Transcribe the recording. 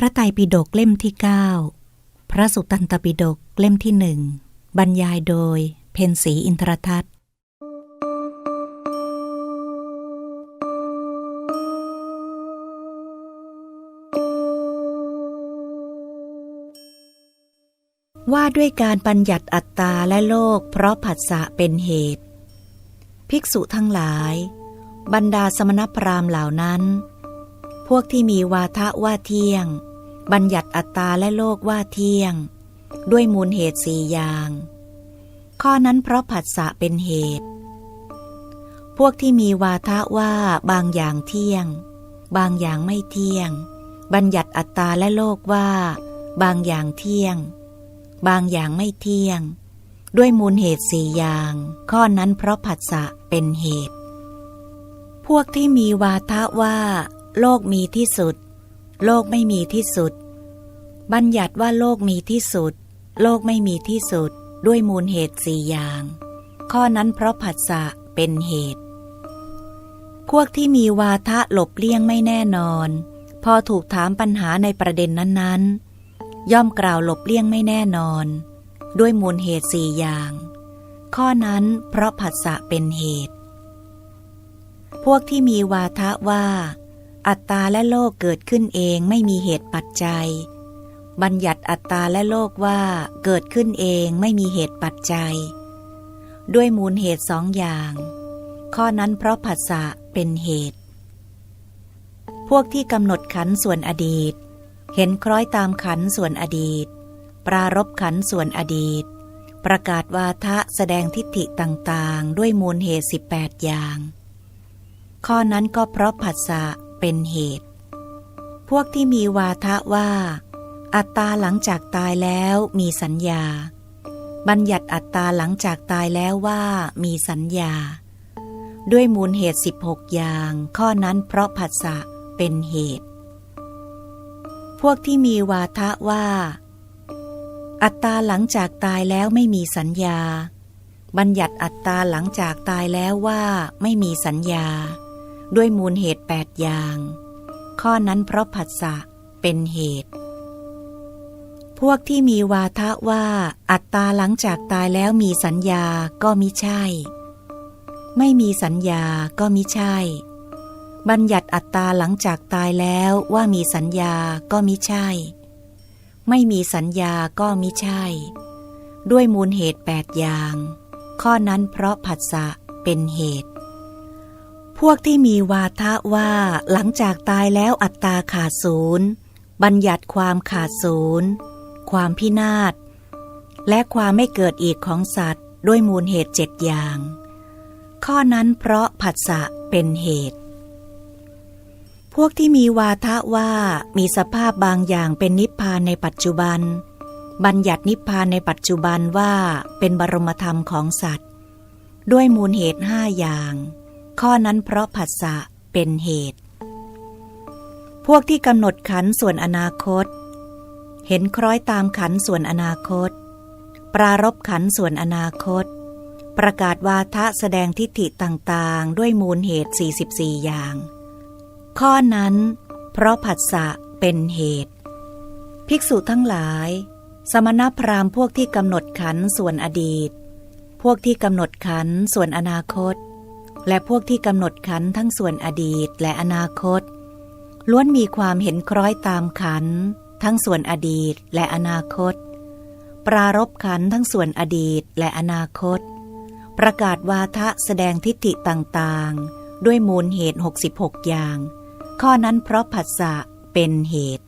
พระไตรปิฎกเล่มที่ 9 พระสุตตันตปิฎกเล่มที่หนึ่งบรรยายโดย เพนสีอินทรทัตว่าด้วยการบัญญัติอัตตาและโลกเพราะผัสสะเป็นเหตุ ภิกษุทั้งหลาย บรรดาสมณพราหมณ์เหล่านั้น พวกที่มีวาทะว่าเที่ยง บัญญัติอัตตาและโลกว่าเที่ยง ด้วยมูลเหตุสี่อย่าง ข้อนั้นเพราะผัสสะเป็นเหตุ พวกที่มีวาทะว่าบางอย่างเที่ยง บางอย่างไม่เที่ยง บัญญัติอัตตาและโลกว่า บางอย่างเที่ยง บางอย่างไม่เที่ยง ด้วยมูลเหตุสี่อย่าง ข้อนั้นเพราะผัสสะเป็นเหตุ พวกที่มีวาทะว่า โลกมีที่สุดโลกไม่มีที่สุด บัญญัติว่าโลกมีที่สุด โลกไม่มีที่สุด ด้วยมูลเหตุสี่อย่าง ข้อนั้นเพราะผัสสะเป็นเหตุ พวกที่มีวาทะหลบเลี่ยงไม่แน่นอน พอถูกถามปัญหาในประเด็นนั้นๆ ย่อมกล่าวหลบเลี่ยงไม่แน่นอน ด้วยมูลเหตุสี่อย่าง ข้อนั้นเพราะผัสสะเป็นเหตุ พวกที่มีวาทะว่า อัตตาและโลกเกิดขึ้นเองไม่มีเหตุปัจจัย บัญญัติอัตตาและโลกว่าเกิดขึ้นเองไม่มีเหตุปัจจัย ด้วยมูลเหตุสองอย่าง ข้อนั้นเพราะผัสสะเป็นเหตุ พวกที่กำหนดขันส่วนอดีต เห็นคล้อยตามขันส่วนอดีต ปรารบขันส่วนอดีต ประกาศวาทะแสดงทิฏฐิต่างๆ ด้วยมูลเหตุ 18 อย่าง ข้อนั้นก็เพราะผัสสะเป็นเหตุ พวกที่มีวาทะว่า อัตตาหลังจากตายแล้วมีสัญญา บัญญัติอัตตาหลังจากตายแล้วว่ามีสัญญา ด้วยมูลเหตุ 16 อย่าง ข้อนั้นเพราะผัสสะเป็นเหตุ พวกที่มีวาทะว่า อัตตาหลังจากตายแล้วไม่มีสัญญา บัญญัติอัตตาหลังจากตายแล้วว่าไม่มีสัญญา ด้วยมูลเหตุ 8 อย่าง ข้อนั้นเพราะผัสสะเป็นเหตุ พวกที่มีวาทะว่าอัตตาหลังจากตายแล้วมีสัญญาก็มิใช่ ไม่มีสัญญาก็มิใช่ บัญญัติอัตตาหลังจากตายแล้วว่ามีสัญญาก็มิใช่ ไม่มีสัญญาก็มิใช่ ด้วยมูลเหตุแปดอย่าง ข้อนั้นเพราะผัสสะเป็นเหตุ พวกที่มีวาทะว่าหลังจากตายแล้วอัตตาขาดศูนย์บัญญัติความขาดศูนย์ ความพินาศ และความไม่เกิดอีกของสัตว์ ด้วยมูลเหตุเจ็ดอย่าง ข้อนั้นเพราะผัสสะเป็นเหตุ พวกที่มีวาทะว่ามีสภาพบางอย่างเป็นนิพพานในปัจจุบัน บัญญัตินิพพานในปัจจุบันว่าเป็นบรมธรรมของสัตว์ ด้วยมูลเหตุห้าอย่าง ข้อนั้นเพราะผัสสะเป็นเหตุพวกที่กำหนดขันส่วนอนาคต เห็นคล้อยตามขันส่วนอนาคต ปรารบขันส่วนอนาคต ประกาศวาทะแสดงทิฏฐิต่างๆ ด้วยมูลเหตุ 44 อย่าง ข้อนั้น เพราะผัสสะเป็นเหตุ ภิกษุทั้งหลาย สมณพราหมณ์พวกที่กำหนดขันส่วนอดีต พวกที่กำหนดขันส่วนอนาคต และพวกที่กำหนดขันทั้งส่วนอดีตและอนาคต ล้วนมีความเห็นคล้อยตามขัน ทั้งส่วนอดีตและอนาคต ปรารบขันทั้งส่วนอดีตและอนาคต ประกาศวาทะแสดงทิฏฐิต่างๆ ด้วยมูลเหตุ 66 อย่าง ข้อนั้นเพราะผัสสะเป็นเหตุ